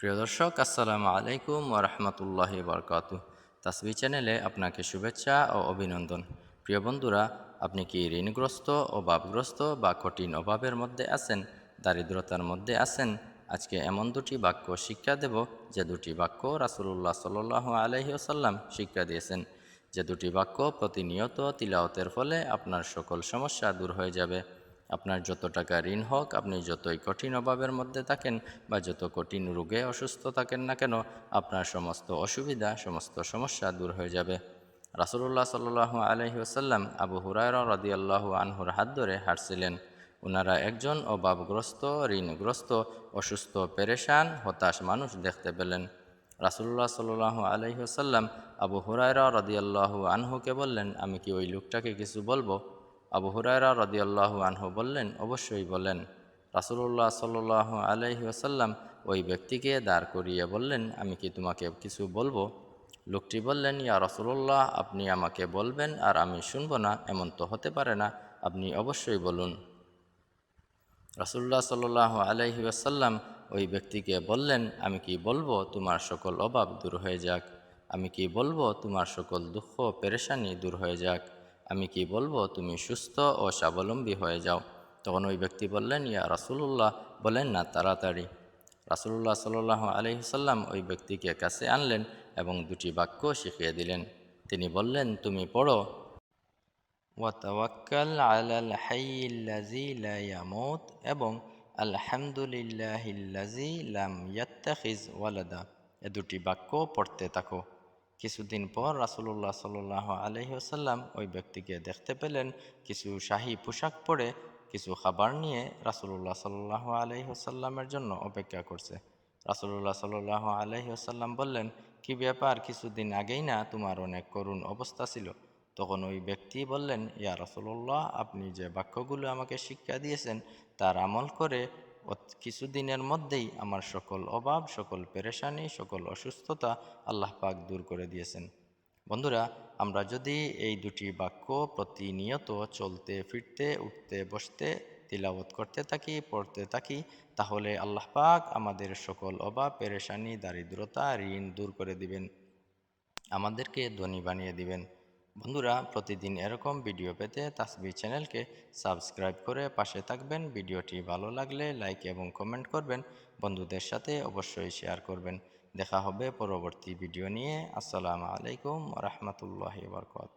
প্রিয় দর্শক, আসসালামু আলাইকুম ওরহমতুল্লাহ বরকাত তাসবি চ্যানেলে আপনাকে শুভেচ্ছা ও অভিনন্দন। প্রিয় বন্ধুরা, আপনি কি ঋণগ্রস্ত ও অভাবগ্রস্ত বা কঠিন অভাবের মধ্যে আছেন, দারিদ্রতার মধ্যে আছেন? আজকে এমন দুটি বাক্য শিক্ষা দেব, যে দুটি বাক্য রাসুলুল্লাহ সাল আলহি আসাল্লাম শিক্ষা দিয়েছেন। যে দুটি বাক্য প্রতিনিয়ত তিলাওতের ফলে আপনার সকল সমস্যা দূর হয়ে যাবে। আপনার যত টাকা ঋণ হোক, আপনি যতই কঠিন অভাবের মধ্যে থাকেন বা যত কঠিন রোগে অসুস্থ থাকেন না কেন, আপনার সমস্ত অসুবিধা, সমস্ত সমস্যা দূর হয়ে যাবে। রাসুল্লাহ সাল্লাহ আলহি আসাল্লাম আবু হুরায়র রদিয়াল্লাহ আনহুর হাত ধরে হাঁটছিলেন। ওনারা একজন অভাবগ্রস্ত, ঋণগ্রস্ত, অসুস্থ, পেরেশান, হতাশ মানুষ দেখতে পেলেন। রাসুল্লাহ সাল্লাহ আলহিহাসাল্লাম আবু হুরায়রা রদিয়াল্লাহ আনহুকে বললেন, আমি কি ওই লোকটাকে কিছু বলব? আবু হুরায়রা রদিয়াল্লাহ আনহু বললেন, অবশ্যই বলেন। রাসুল্লাহ সাল্লাহ আলহি আসাল্লাম ওই ব্যক্তিকে দাঁড় করিয়ে বললেন, আমি কি তোমাকে কিছু বলব? লোকটি বললেন, ইয়া রসুল্লাহ আপনি আমাকে বলবেন আর আমি শুনব না, এমন তো হতে পারে না, আপনি অবশ্যই বলুন। রাসুল্লাহ সাল্লাহ আলহি আসাল্লাম ওই ব্যক্তিকে বললেন, আমি কি বলব? তোমার সকল অভাব দূর হয়ে যাক। আমি কি বলব? তোমার সকল দুঃখ, পেরেশানি দূর হয়ে যাক। আমি কি বলব? তুমি সুস্থ ও স্বাবলম্বী হয়ে যাও। তখন ওই ব্যক্তি বললেন, ইয়া রাসুল্লাহ বলেন না, তাড়াতাড়ি। রাসুল্লাহ সাল্লাহ আলহিসাল্লাম ওই ব্যক্তিকে কাছে আনলেন এবং দুটি বাক্য শিখিয়ে দিলেন। তিনি বললেন, তুমি পড়ো। ওয়াতাওয়াক্কাল এবং আলহামদুলিল্লাহিল্লাজি লাম ওয়ালাদা। এ দুটি বাক্য পড়তে থাকো। কিছুদিন পর রাসুল্লাহ সাল্লাহ আলহিহাসাল্লাম ওই ব্যক্তিকে দেখতে পেলেন। কিছু শাহী পোশাক পরে কিছু খাবার নিয়ে রাসুল্লাহ সাল্লাহ আলহিহাসাল্লামের জন্য অপেক্ষা করছে। রাসুল্লাহ সাল্লাহ আলহিহাসাল্লাম বললেন, কি ব্যাপার, কিছুদিন আগেই না তোমার অনেক করুণ অবস্থা ছিল? তখন ওই ব্যক্তি বললেন, ইয়া রসল্লাহ আপনি যে বাক্যগুলো আমাকে শিক্ষা দিয়েছেন, তার আমল করে কিছুদিনের মধ্যেই আমার সকল অভাব, সকল পেরেশানি, সকল অসুস্থতা আল্লাহ পাক দূর করে দিয়েছেন। বন্ধুরা, আমরা যদি এই দুটি বাক্য প্রতিনিয়ত চলতে, ফিরতে, উঠতে, বসতে তিলাবত করতে থাকি, পড়তে থাকি, তাহলে আল্লাহ পাক আমাদের সকল অভাব, পেরেশানি, দারিদ্রতা, ঋণ দূর করে দিবেন। আমাদেরকে ধনী বানিয়ে দিবেন। বন্ধুরা, প্রতিদিন এরকম ভিডিও পেতে তাসবি চ্যানেলকে সাবস্ক্রাইব করে পাশে থাকবেন। ভিডিওটি ভালো লাগলে লাইক এবং কমেন্ট করবেন। বন্ধুদের সাথে অবশ্যই শেয়ার করবেন। দেখা হবে পরবর্তী ভিডিও নিয়ে। আসসালামু আলাইকুম রহমতুল্লাহ বরকাত